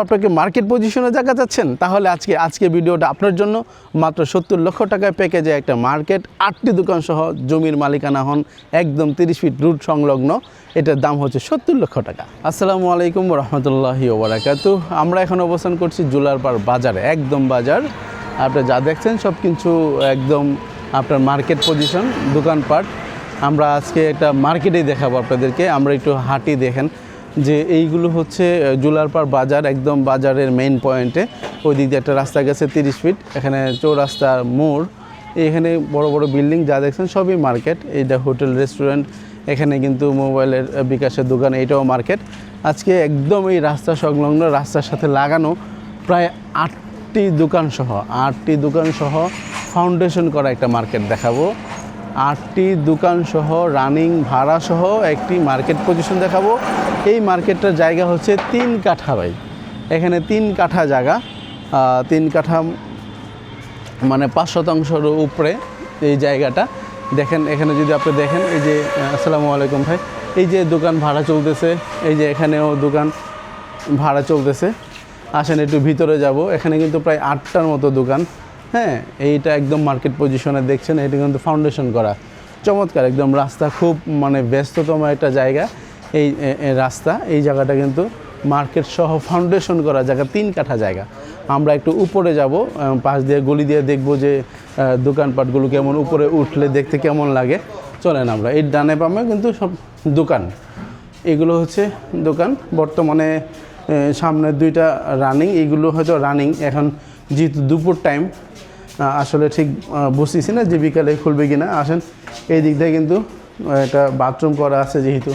আপনাকে মার্কেট পজিশনে জায়গা চাচ্ছেন তাহলে আজকে আজকে ভিডিওটা আপনার জন্য। মাত্র সত্তর লক্ষ টাকায় প্যাকেজে একটা মার্কেট আটটি দোকান সহ জমির মালিকানা হন একদম তিরিশ ফিট রুট সংলগ্ন। এটার দাম হচ্ছে সত্তর লক্ষ টাকা। আসসালামু আলাইকুম রহমতুল্লাহি ওবরাকাতু। আমরা এখন অবস্থান করছি জুলারপাড় বাজারে, একদম বাজার। আপনি যা দেখছেন সব কিছু একদম আপনার মার্কেট পজিশন দোকানপাট। আমরা আজকে একটা মার্কেটেই দেখাবো আপনাদেরকে। আমরা একটু হাঁটি দেখেন। যে এইগুলো হচ্ছে জুলারপাড় বাজার, একদম বাজারের মেইন পয়েন্টে ওই দিক দিয়ে একটা রাস্তা গেছে তিরিশ ফিট এখানে চৌরাস্তার মোড়। এখানে বড় বড় বিল্ডিং যা দেখছেন সবই মার্কেট এইটা হোটেল রেস্টুরেন্ট এখানে কিন্তু মোবাইলের বিকাশের দোকান, এইটাও মার্কেট আজকে একদম এই রাস্তা সংলগ্ন, রাস্তার সাথে লাগানো প্রায় আটটি দোকান সহ, আটটি দোকান সহ ফাউন্ডেশন করা একটা মার্কেট দেখাবো। আটটি দোকান সহ রানিং ভাড়া সহ একটি মার্কেট পজিশন দেখাবো। এই মার্কেটটার জায়গা হচ্ছে তিন কাঠা ভাই। এখানে তিন কাঠা জায়গা তিন কাঠা মানে পাঁচ শতাংশর উপরে এই জায়গাটা। দেখেন, এখানে যদি আপনি দেখেন, এই যে আসসালামু আলাইকুম ভাই। এই যে দোকান ভাড়া চলতেছে, এই যে এখানেও দোকান ভাড়া চলতেছে। আসেন, একটু ভিতরে যাব। এখানে কিন্তু প্রায় আটটার মতো দোকান। হ্যাঁ এইটা একদম মার্কেট পজিশনে দেখছেন, এটা কিন্তু ফাউন্ডেশন করা। চমৎকার, একদম রাস্তা খুব মানে ব্যস্ততম একটা জায়গা। এই রাস্তা, এই জায়গাটা কিন্তু মার্কেট সহ ফাউন্ডেশন করা জায়গা, তিন কাঠা জায়গা। আমরা একটু উপরে যাব পাশ দিয়ে গলি দিয়ে দেখব যে দোকানপাটগুলো কেমন উপরে উঠলে দেখতে কেমন লাগে। চলেন আমরা, এই ডানে বামে কিন্তু সব দোকান। এগুলো হচ্ছে দোকান, বর্তমানে সামনে দুইটা রানিং এইগুলো হয়তো রানিং, এখন যেহেতু দুপুর টাইম আসলে ঠিক বুঝতেছি না যে বিকালে খুলবে কি না আসেন, এই দিক কিন্তু একটা বাথরুম করা আছে যেহেতু।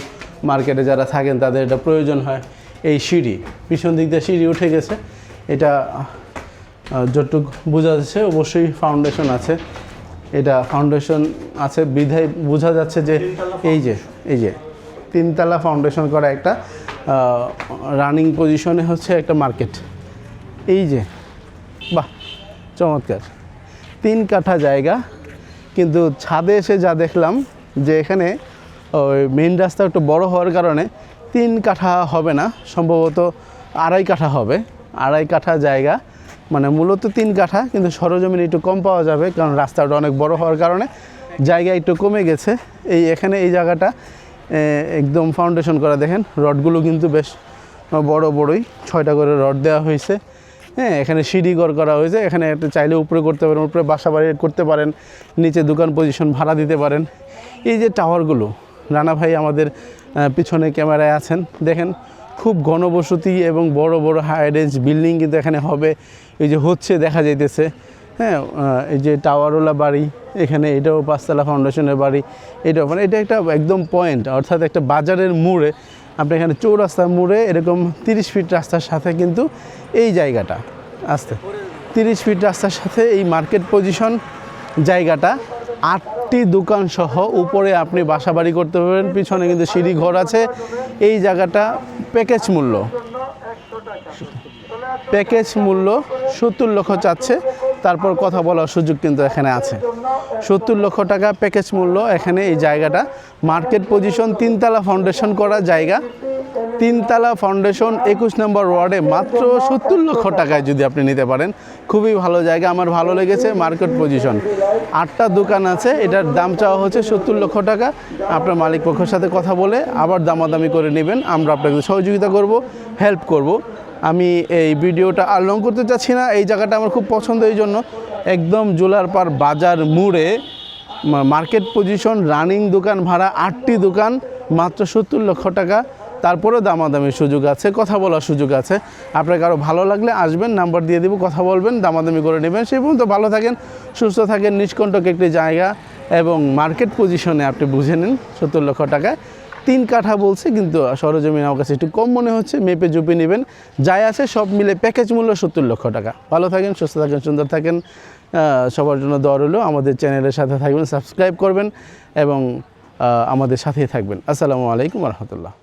মার্কেটে যারা থাকেন, তাদের এটা প্রয়োজন হয়। এই সিঁড়ি, পিছন দিক দিয়ে সিঁড়ি উঠে গেছে। এটা যতটুক বোঝা যাচ্ছে, অবশ্যই ফাউন্ডেশন আছে। এটা ফাউন্ডেশন আছে, বিধায় বোঝা যাচ্ছে যে এই যে এই যে, তিনতলা ফাউন্ডেশন করা একটা রানিং পজিশনে হচ্ছে একটা মার্কেট এই যে, বাহ, চমৎকার। তিন কাঠা জায়গা, কিন্তু ছাদে এসে যা দেখলাম যে এখানে ওই মেন রাস্তা একটু বড় হওয়ার কারণে তিন কাঠা হবে না, সম্ভবত আড়াই কাঠা হবে। আড়াই কাঠা জায়গা মানে মূলত তিন কাঠা, কিন্তু সরজমিন একটু কম পাওয়া যাবে, কারণ রাস্তাটা অনেক বড় হওয়ার কারণে জায়গা একটু কমে গেছে। এই এখানে এই জায়গাটা একদম ফাউন্ডেশন করা, দেখেন, রডগুলো কিন্তু বেশ বড় বড়ই, ছয়টা করে রড দেওয়া হয়েছে। হ্যাঁ এখানে সিঁড়ি ঘর করা হয়েছে, এখানে একটা চাইলে উপরে করতে পারেন, উপরে বাসা বাড়ি করতে পারেন, নিচে দোকান পজিশন ভাড়া দিতে পারেন। এই যে টাওয়ারগুলো রানা ভাই আমাদের পিছনে ক্যামেরায় আছেন। দেখেন, খুব ঘনবসতি এবং বড় বড় হাই রেঞ্জ বিল্ডিং কিন্তু এখানে হবে। এই যে হচ্ছে দেখা যাইতেছে হ্যাঁ এই যে টাওয়ারওয়ালা বাড়ি, এখানে এটাও পাঁচতলা ফাউন্ডেশনের বাড়ি, এটাও। মানে এটা একটা একদম পয়েন্ট অর্থাৎ একটা বাজারের মোড়ে। আপনি এখানে চৌরাস্তার মোড়ে এরকম তিরিশ ফিট রাস্তার সাথে কিন্তু এই জায়গাটা, আসতে। তিরিশ ফিট রাস্তার সাথে এই মার্কেট পজিশন জায়গাটা আটটি দোকান সহ উপরে আপনি বাসা বাড়ি করতে পারবেন, পিছনে কিন্তু সিঁড়ি ঘর আছে। এই জায়গাটা প্যাকেজ মূল্য। প্যাকেজ মূল্য সত্তর লক্ষ চাচ্ছে। তারপর কথা বলার সুযোগ কিন্তু এখানে আছে। সত্তর লক্ষ টাকা প্যাকেজ মূল্য এখানে এই জায়গাটা। মার্কেট পজিশন, তিনতলা ফাউন্ডেশন করা জায়গা। তিনতলা ফাউন্ডেশন একুশ নম্বর ওয়ার্ডে মাত্র সত্তর লক্ষ টাকায় যদি আপনি নিতে পারেন, খুবই ভালো জায়গা, আমার ভালো লেগেছে মার্কেট পজিশন আটটা দোকান আছে, এটার দাম চাওয়া হচ্ছে সত্তর লক্ষ টাকা। আপনার মালিক পক্ষের সাথে কথা বলে আবার দামাদামি করে নেবেন, আমরা আপনাকে সহযোগিতা করব হেল্প করব। আমি এই ভিডিওটা আর লং করতে চাচ্ছি না, এই জায়গাটা আমার খুব পছন্দ, এই জন্য একদম জোলারপাড় বাজার মুড়ে মার্কেট পজিশন রানিং দোকান ভাড়া, আটটি দোকান, মাত্র সত্তর লক্ষ টাকা। তারপরে দামাদামির সুযোগ আছে, কথা বলার সুযোগ আছে। আপনাকে আরও ভালো লাগলে আসবেন, নাম্বার দিয়ে দেবো, কথা বলবেন, দামাদামি করে নেবেন। সেই পর্যন্ত ভালো থাকেন, সুস্থ থাকেন, নিষ্কণ্টক একটি জায়গা এবং মার্কেট পজিশনে আপনি বুঝে নিন সত্তর লক্ষ টাকায়। তিন কাঠা বলছে, কিন্তু সরজমিন আমার কাছে একটু কম মনে হচ্ছে, মেপে জুপে নেবেন। যাই আছে, সব মিলে প্যাকেজ মূল্য সত্তর লক্ষ টাকা। ভালো থাকেন, সুস্থ থাকেন, সুন্দর থাকেন। সবার জন্য দর হলো আমাদের চ্যানেলের সাথে থাকবেন, সাবস্ক্রাইব করবেন এবং আমাদের সাথেই থাকবেন। আসসালামু আলাইকুম রহমতুল্লাহ।